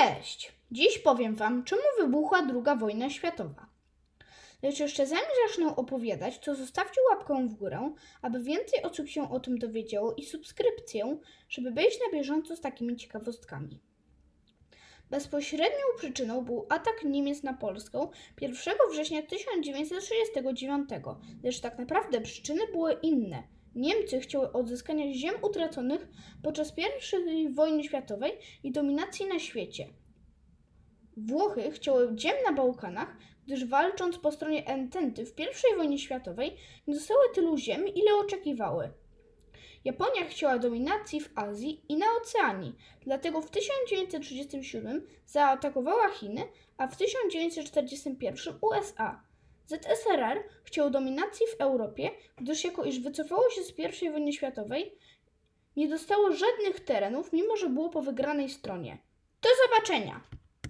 Cześć! Dziś powiem Wam, czemu wybuchła II wojna światowa. Lecz jeszcze zanim zacznę opowiadać, to zostawcie łapkę w górę, aby więcej osób się o tym dowiedziało i subskrypcję, żeby być na bieżąco z takimi ciekawostkami. Bezpośrednią przyczyną był atak Niemiec na Polskę 1 września 1939, lecz tak naprawdę przyczyny były inne. Niemcy chciały odzyskania ziem utraconych podczas I wojny światowej i dominacji na świecie. Włochy chciały ziem na Bałkanach, gdyż walcząc po stronie Ententy w I wojnie światowej nie dostały tylu ziem, ile oczekiwały. Japonia chciała dominacji w Azji i na Oceanii, dlatego w 1937 zaatakowała Chiny, a w 1941 USA. ZSRR chciał dominacji w Europie, gdyż jako iż wycofało się z I wojny światowej, nie dostało żadnych terenów, mimo że było po wygranej stronie. Do zobaczenia!